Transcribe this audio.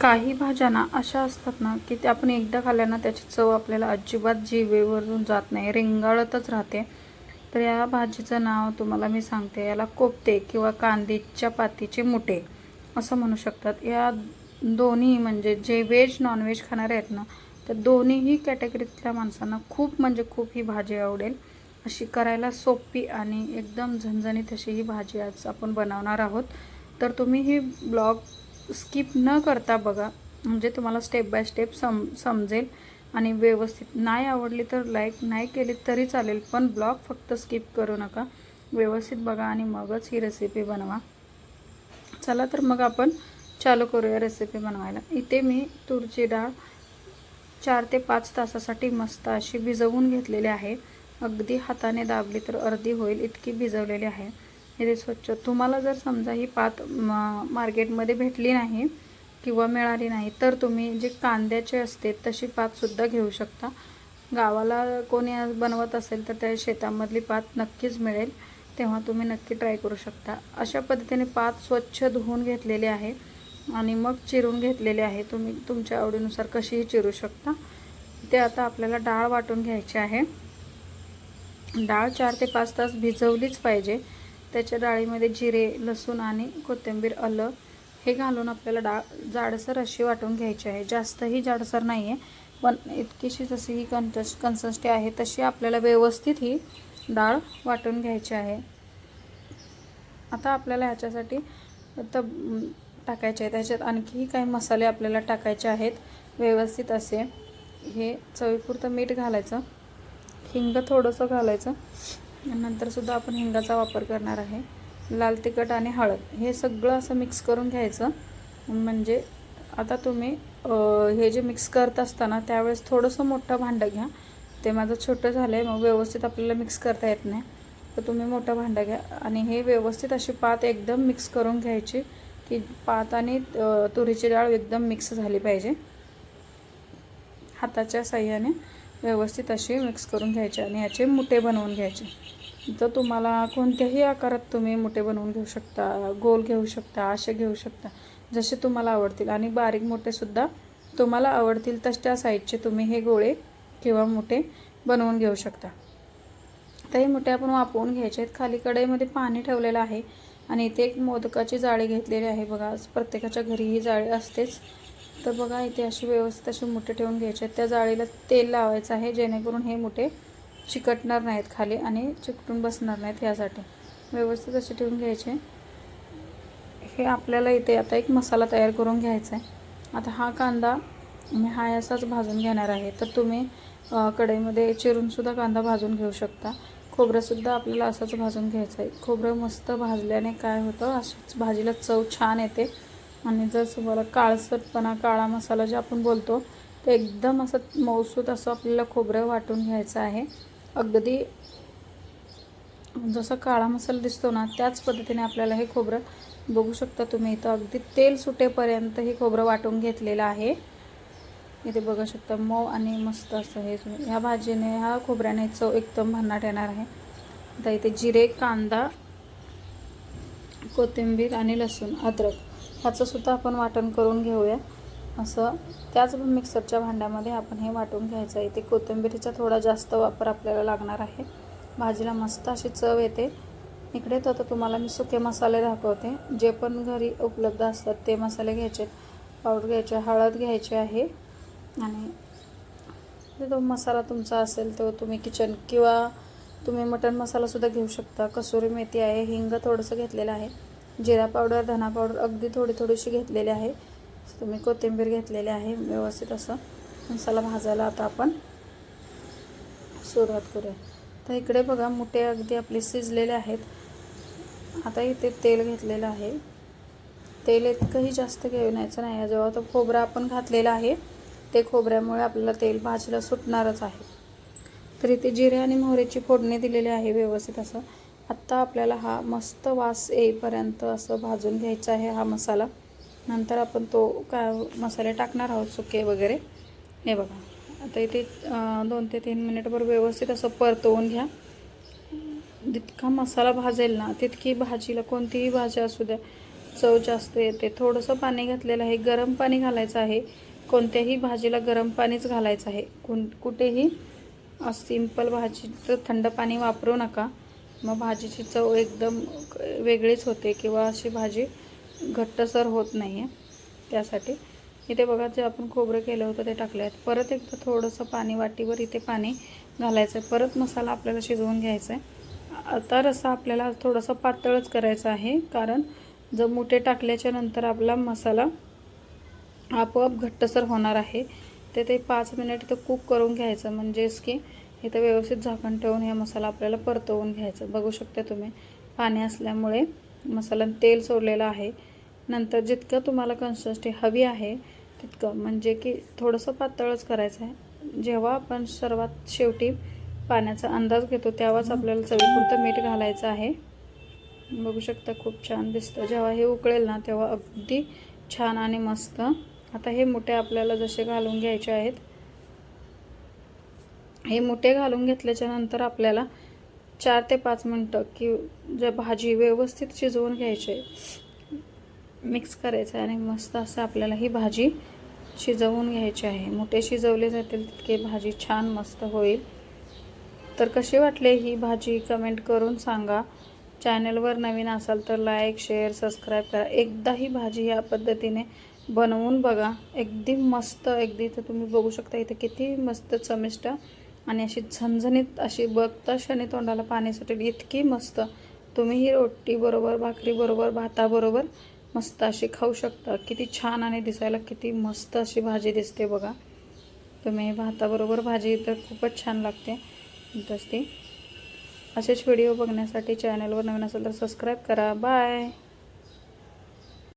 काही भाज्या ना अशा असतात ना की ते आपण एकदा खाल्ल्या ना त्याची चव आपल्याला अजिबात जीवेवरून जात नाही रेंगाळतच राहते. तर या भाजीचं नाव तुम्हाला मी सांगते याला कोफ्ते किंवा कांदीच्या पातीचे मुटे असं म्हणू शकतात. या दोन्ही म्हणजे जे व्हेज नॉनव्हेज खाणारे आहेत ना तर दोन्हीही कॅटेगरीतल्या माणसांना खूप म्हणजे खूप ही भाजी आवडेल. अशी करायला सोपी आणि एकदम झणझणीत अशी ही भाजी आज आपण बनवणार आहोत. तर तुम्ही ही ब्लॉग स्किप न करता बघा. म्हणजे तुम्हाला स्टेप बाय स्टेप सम समजेल आणि व्यवस्थित नाही आवडली तर लाईक नाही केली तरी चालेल पण ब्लॉग फक्त स्किप करू नका. व्यवस्थित बघा आणि मगच ही रेसिपी बनवा. चला तर मग आपण चालू करूया रेसिपी बनवायला. इथे मी तुरची डाळ चार ते पाच तासासाठी मस्त अशी भिजवून घेतलेली आहे. अगदी हाताने दाबली तर अर्धी होईल इतकी भिजवलेली आहे. इथे स्वच्छ. तुम्हाला जर समजा ही पात मार्केटमध्ये भेटली नाही किंवा मिळाली नाही तर तुम्ही जे कांद्याचे असते तशी पातसुद्धा घेऊ शकता. गावाला कोणी बनवत असेल तर त्या शेतामधली पात नक्कीच मिळेल तेव्हा तुम्ही नक्की ट्राय करू शकता. अशा पद्धतीने पात स्वच्छ धुवून घेतलेली आहे आणि मग चिरून घेतलेले आहे. तुम्ही तुमच्या आवडीनुसार कशीही चिरू शकता. ते आता आपल्याला डाळ वाटून घ्यायची आहे. डाळ चार ते पाच तास भिजवलीच पाहिजे. त्याच्या डाळीमध्ये जिरे लसूण आणि कोथिंबीर आलं हे घालून आपल्याला डाळ जाडसर अशी वाटून घ्यायची आहे. जास्तही जाडसर नाही आहे पण इतकीशी जशी ही कन्स कन्सिस्टी आहे तशी आपल्याला व्यवस्थित ही डाळ वाटून घ्यायची आहे. आता आपल्याला ह्याच्यासाठी तब टाकायचे आहे त्याच्यात आणखीही काही मसाले आपल्याला टाकायचे आहेत. व्यवस्थित असे हे चवीपुरतं मीठ घालायचं. हिंग थोडंसं घालायचं. नंतरसुद्धा आपण हिंगाचा वापर करणार आहे. लाल तिखट आणि हळद हे सगळं असं मिक्स करून घ्यायचं. म्हणजे आता तुम्ही हे जे मिक्स करत असताना त्यावेळेस थोडंसं मोठं भांडं घ्या. ते माझं छोटं झालं आहे मग व्यवस्थित आपल्याला मिक्स करता येत नाही. तर तुम्ही मोठं भांडं घ्या. आणि हे व्यवस्थित अशी पात एकदम मिक्स करून घ्यायची की पात आणि तुरीची डाळ एकदम मिक्स झाली पाहिजे. हाताच्या साह्याने. व्यवस्थित अशी मिक्स करून घ्यायचे आणि ह्याचे मुठे बनवून घ्यायचे. तर तुम्हाला कोणत्याही आकारात तुम्ही मुठे बनवून घेऊ शकता गोल घेऊ शकता असे घेऊ शकता जसे तुम्हाला आवडतील. आणि बारीक मोठेसुद्धा तुम्हाला आवडतील तशा साईजचे तुम्ही हे गोळे किंवा मुठे बनवून घेऊ शकता. तर हे मुठे आपण वापरून घ्यायचे आहेत. खाली कढईमध्ये पाणी ठेवलेलं आहे आणि इथे एक मोदकाची जाळी घेतलेली आहे. बघा प्रत्येकाच्या घरी ही जाळी असतेच. तर बघा इथे अशी व्यवस्थित अशी मुठे ठेवून घ्यायचे आहेत. त्या जाळीला तेल लावायचं आहे जेणेकरून हे मुठे चिकटणार नाहीत खाली आणि चिकटून बसणार नाहीत ह्यासाठी. व्यवस्थित असे ठेवून घ्यायचे. हे आपल्याला इथे आता एक मसाला तयार करून घ्यायचा आहे. आता हा कांदा मी हा असाच भाजून घेणार आहे. तर तुम्ही कढईमध्ये चिरूनसुद्धा कांदा भाजून घेऊ शकता. खोबरंसुद्धा आपल्याला असंच भाजून घ्यायचं आहे. खोबरं मस्त भाजल्याने काय होतं असंच भाजीला चव छान येते. आणि जर तुम्हाला काळसटपणा काळा मसाला जे आपण बोलतो ते एकदम असं मौसूत असं आपल्याला खोबरं वाटून घ्यायचं आहे. अगदी जसं काळा मसाला दिसतो ना त्याच पद्धतीने आपल्याला हे खोबरं बघू शकता तुम्ही इथं. अगदी तेल सुटेपर्यंत हे खोबरं वाटून घेतलेलं आहे. इथे बघू शकता मऊ आणि मस्त असं हे तुम्ही- ह्या भाजीने ह्या खोबऱ्याने चव एकदम भन्नाट येणार आहे. आता इथे जिरे कांदा कोथिंबीर आणि लसूण अद्रक. ह्याचंसुद्धा आपण वाटण करून घेऊया. असं त्याच मिक्सरच्या भांड्यामध्ये आपण हे वाटून घ्यायचं आहे. इथे कोथिंबिरीचा थोडा जास्त वापर आपल्याला लागणार आहे. भाजीला मस्त अशी चव येते. इकडे तर आता तुम्हाला मी सुके मसाले दाखवते. जे पण घरी उपलब्ध असतात ते मसाले घ्यायचे पावडर घ्यायचे हळद घ्यायची आहे. आणि जो मसाला तुमचा असेल तो तुम्ही किचन किंवा तुम्ही मटन मसालासुद्धा घेऊ शकता. कसुरी मेथी आहे हिंग थोडंसं घेतलेलं आहे. जिरा पावडर धना पावडर अगदी थोडी थोडीशी घेतलेली आहे. तुम्ही कोथिंबीर घेतलेली आहे व्यवस्थित असं मसाला भाजायला आता आपण सुरुवात करूया. तर इकडे बघा मुठे अगदी आपले शिजलेले आहेत. आता इथे तेल घेतलेलं आहे. तेल इतकंही जास्त घेऊन यायचं नाही जेव्हा तो खोबरा आपण घातलेला आहे ते खोबऱ्यामुळे आपल्याला तेल भाजीला सुटणारच आहे. तर इथे जिरे आणि मोहरीची फोडणी दिलेली आहे व्यवस्थित असं. आत्ता आपल्याला हा मस्त वास येईपर्यंत असं भाजून घ्यायचा आहे हा मसाला. नंतर आपण तो का मसाले टाकणार आहोत सुके वगैरे. हे बघा. आता इथे दोन ते तीन मिनिटभर व्यवस्थित असं परतवून घ्या. जितका मसाला भाजेल ना तितकी भाजीला कोणतीही भाजी असू द्या. चव जास्त येते. थोडंसं पाणी घातलेलं आहे. गरम पाणी घालायचं आहे. कोणत्याही भाजीला गरम पाणीच घालायचं आहे. कोण कुठेही सिंपल भाजी तर थंड पाणी वापरू नका. मग भाजीची चव एकदम वेगळीच होते किंवा अशी भाजी घट्टसर होत नाही आहे त्यासाठी. इथे बघा जे आपण खोबरं केलं होतं ते टाकले आहेत परत एकदा थोडंसं पाणी वाटीवर इथे पाणी घालायचं आहे परत मसाला आपल्याला शिजवून घ्यायचा आहे आता रस्सा आपल्याला थोडंसं पातळच करायचा आहे कारण जर मुठे टाकल्याच्या नंतर आपला मसाला आपोआप घट्टसर होणार आहे. ते ते पाच मिनिट इथं कुक करून घ्यायचं. म्हणजेच की इथं व्यवस्थित झाकण ठेवून हे मसाला आपल्याला परतवून घ्यायचं. बघू शकता तुम्ही पाणी असल्यामुळे मसाला तेल सोडलेलं आहे. नंतर जितकं तुम्हाला कन्सिस्टी हवी आहे तितकं. म्हणजे की थोडंसं पातळच करायचं आहे. जेव्हा आपण सर्वात शेवटी पाण्याचा अंदाज घेतो तेव्हाच आपल्याला चवीपुरतं मीठ घालायचं आहे. बघू शकता खूप छान दिसतं. जेव्हा हे उकळेल ना तेव्हा अगदी छान आणि मस्त. आता हे मोठे आपल्याला जसे घालून घ्यायचे आहेत हे मुठे घालून घेतल्याच्यानंतर आपल्याला चार ते पाच मिनटं की जे भाजी व्यवस्थित शिजवून घ्यायचे मिक्स करायचं आहे आणि मस्त असं आपल्याला ही भाजी शिजवून घ्यायची आहे. मोठे शिजवले जातील तितके भाजी छान मस्त होईल. तर कशी वाटले ही भाजी? कमेंट करून सांगा. चॅनलवर नवीन असाल तर लाईक शेअर सबस्क्राईब करा. एकदा ही भाजी या पद्धतीने बनवून बघा. अगदी मस्त अगदी तर तुम्ही बघू शकता इथे किती मस्त चमिष्ट आणि अशी झणझणीत अशी बघता क्षणी तोंडाला पाणी सुटेल. इतकी मस्त. तुम्ही ही रोटी बरोबर भाकरीबरोबर भाताबरोबर मस्त अशी खाऊ शकता. किती छान आणि दिसायला किती मस्त अशी भाजी दिसते बघा. तुम्ही भाताबरोबर भाजी तर खूपच छान लागते. तस ती असेच व्हिडिओ बघण्यासाठी चॅनलवर नवीन असेल तर सबस्क्राईब करा. बाय